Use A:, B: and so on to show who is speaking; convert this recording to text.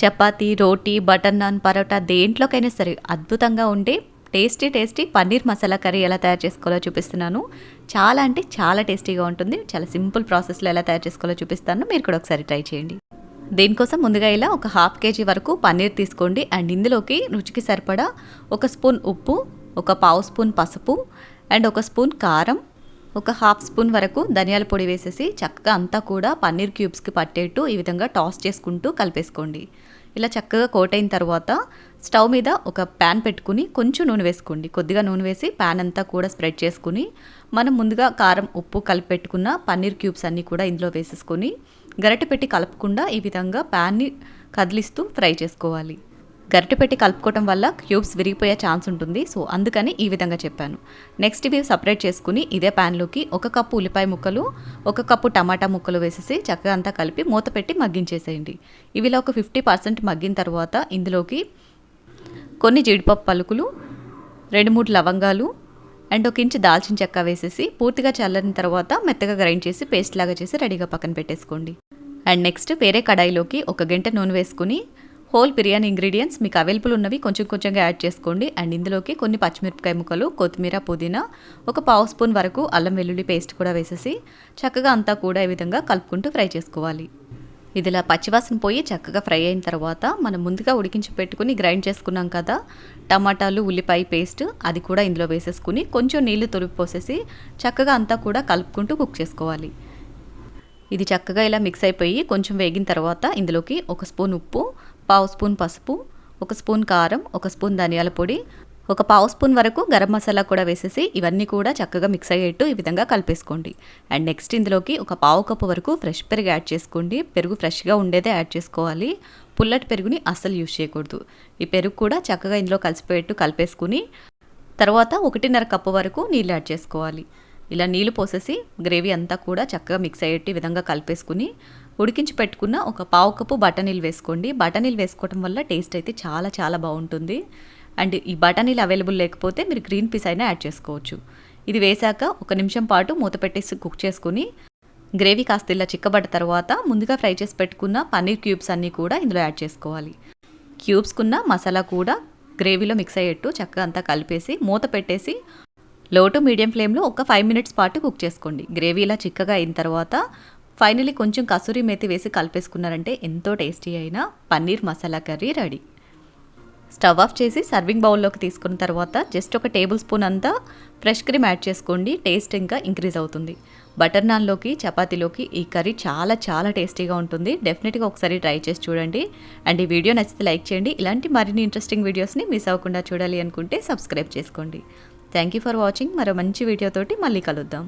A: చపాతీ రోటీ butter naan parotta దేంట్లోకైనా సరే అద్భుతంగా ఉండే tasty tasty paneer masala curry ఎలా తయారు చేసుకోవాలో చూపిస్తున్నాను. చాలా అంటే చాలా టేస్టీగా ఉంటుంది. చాలా సింపుల్ ప్రాసెస్లో ఎలా తయారు చేసుకోవాలో చూపిస్తాను. మీరు కూడా ఒకసారి ట్రై చేయండి. దీనికోసం ముందుగా ఇలా ఒక హాఫ్ కేజీ వరకు పన్నీర్ తీసుకోండి. అండ్ ఇందులోకి రుచికి సరిపడా ఒక స్పూన్ ఉప్పు ఒక పావు స్పూన్ పసుపు అండ్ ఒక స్పూన్ కారం ఒక హాఫ్ స్పూన్ వరకు ధనియాల పొడి వేసేసి చక్కగా అంతా కూడా పన్నీర్ క్యూబ్స్కి పట్టేట్టు ఈ విధంగా టాస్ చేసుకుంటూ కలిపేసుకోండి. ఇలా చక్కగా కోట్ అయిన తర్వాత స్టవ్ మీద ఒక ప్యాన్ పెట్టుకుని కొంచెం నూనె వేసుకోండి. కొద్దిగా నూనె వేసి ప్యాన్ అంతా కూడా స్ప్రెడ్ చేసుకుని మనం ముందుగా కారం ఉప్పు కలిపి పెట్టుకున్న పన్నీర్ క్యూబ్స్ అన్నీ కూడా ఇందులో వేసేసుకొని గరిటె పెట్టి కలపకుండా ఈ విధంగా ప్యాన్ని కదిలిస్తూ ఫ్రై చేసుకోవాలి. గరిటె పెట్టి కలుపుకోవటం వల్ల క్యూబ్స్ విరిగిపోయే ఛాన్స్ ఉంటుంది. సో అందుకని ఈ విధంగా చెప్పాను. నెక్స్ట్ ఇవి సపరేట్ చేసుకుని ఇదే ప్యాన్లోకి ఒక కప్పు ఉల్లిపాయ ముక్కలు ఒక కప్పు టమాటా ముక్కలు వేసేసి చక్కగా అంతా కలిపి మూత పెట్టి మగ్గించేసేయండి. ఇవిలా ఒక ఫిఫ్టీ పర్సెంట్ మగ్గిన తర్వాత ఇందులోకి కొన్ని జీడిపప్పు పలుకులు రెండు మూడు లవంగాలు అండ్ ఒక ఇంచు దాల్చిన చెక్క వేసేసి పూర్తిగా చల్లని తర్వాత మెత్తగా గ్రైండ్ చేసి పేస్ట్ లాగా చేసి రెడీగా పక్కన పెట్టేసుకోండి. అండ్ నెక్స్ట్ వేరే కడాయిలోకి ఒక గంట నూనె వేసుకుని హోల్ బిర్యానీ ఇంగ్రీడియంట్స్ మీకు అవైలబుల్ ఉన్నవి కొంచెం కొంచెంగా యాడ్ చేసుకోండి. అండ్ ఇందులోకి కొన్ని పచ్చిమిరపకాయ ముక్కలు కొత్తిమీర పుదీనా ఒక పావు స్పూన్ వరకు అల్లం వెల్లుల్లి పేస్ట్ కూడా వేసేసి చక్కగా అంతా కూడా ఈ విధంగా కలుపుకుంటూ ఫ్రై చేసుకోవాలి. ఇదిలా పచ్చివాసన పోయి చక్కగా ఫ్రై అయిన తర్వాత మనం ముందుగా ఉడికించి పెట్టుకుని గ్రైండ్ చేసుకున్నాం కదా టమాటాలు ఉల్లిపాయ పేస్ట్ అది కూడా ఇందులో వేసేసుకుని కొంచెం నీళ్ళు తొలిపి పోసేసి చక్కగా అంతా కూడా కలుపుకుంటూ కుక్ చేసుకోవాలి. ఇది చక్కగా ఇలా మిక్స్ అయిపోయి కొంచెం వేగిన తర్వాత ఇందులోకి ఒక స్పూన్ ఉప్పు పావు స్పూన్ పసుపు ఒక స్పూన్ కారం ఒక స్పూన్ ధనియాల పొడి ఒక పావు స్పూన్ వరకు గరం మసాలా కూడా వేసేసి ఇవన్నీ కూడా చక్కగా మిక్స్ అయ్యేట్టు ఈ విధంగా కలిపేసుకోండి. అండ్ నెక్స్ట్ ఇందులోకి ఒక పావు కప్పు వరకు ఫ్రెష్ పెరుగు యాడ్ చేసుకోండి. పెరుగు ఫ్రెష్గా ఉండేదే యాడ్ చేసుకోవాలి. పుల్లటి పెరుగుని అస్సలు యూజ్ చేయకూడదు. ఈ పెరుగు కూడా చక్కగా ఇందులో కలిసిపోయేట్టు కలిపేసుకుని తర్వాత ఒకటిన్నర కప్పు వరకు నీళ్ళు యాడ్ చేసుకోవాలి. ఇలా నీళ్ళు పోసేసి గ్రేవీ అంతా కూడా చక్కగా మిక్స్ అయ్యేట్టు ఈ విధంగా కలిపేసుకుని ఉడికించి పెట్టుకున్న ఒక పావు కప్పు బఠానీలు వేసుకోండి. బఠానీలు వేసుకోవటం వల్ల టేస్ట్ అయితే చాలా చాలా బాగుంటుంది. అండ్ ఈ బఠానీలు అవైలబుల్ లేకపోతే మీరు గ్రీన్ పీస్ అయినా యాడ్ చేసుకోవచ్చు. ఇది వేశాక ఒక నిమిషం పాటు మూత పెట్టేసి కుక్ చేసుకుని గ్రేవీ కాస్త ఇలా చిక్కబడ్డ తర్వాత ముందుగా ఫ్రై చేసి పెట్టుకున్న పన్నీర్ క్యూబ్స్ అన్నీ కూడా ఇందులో యాడ్ చేసుకోవాలి. క్యూబ్స్కున్న మసాలా కూడా గ్రేవీలో మిక్స్ అయ్యేట్టు చక్కగా అంతా కలిపేసి మూత పెట్టేసి లో టు మీడియం ఫ్లేమ్లో ఒక ఫైవ్ మినిట్స్ పాటు కుక్ చేసుకోండి. గ్రేవీ ఇలా చిక్కగా అయిన తర్వాత ఫైనలీ కొంచెం కసూరి మేతి వేసి కలిపేసుకున్నారంటే ఎంతో టేస్టీ అయిన paneer masala curry ready. Stove off చేసి సర్వింగ్ బౌల్లోకి తీసుకున్న తర్వాత జస్ట్ ఒక టేబుల్ స్పూన్ అంతా ఫ్రెష్ క్రీమ్ యాడ్ చేసుకోండి టేస్ట్ ఇంకా ఇంక్రీజ్ అవుతుంది. బటర్ నాన్లోకి చపాతీలోకి ఈ కర్రీ చాలా చాలా టేస్టీగా ఉంటుంది. డెఫినెట్గా ఒకసారి ట్రై చేసి చూడండి. అండ్ ఈ వీడియో నచ్చితే లైక్ చేయండి. ఇలాంటి మరిన్ని ఇంట్రెస్టింగ్ వీడియోస్ని మిస్ అవ్వకుండా చూడాలి అనుకుంటే సబ్స్క్రైబ్ చేసుకోండి. Thank you for watching. మరో మంచి వీడియోతోటి మళ్ళీ కలుద్దాం.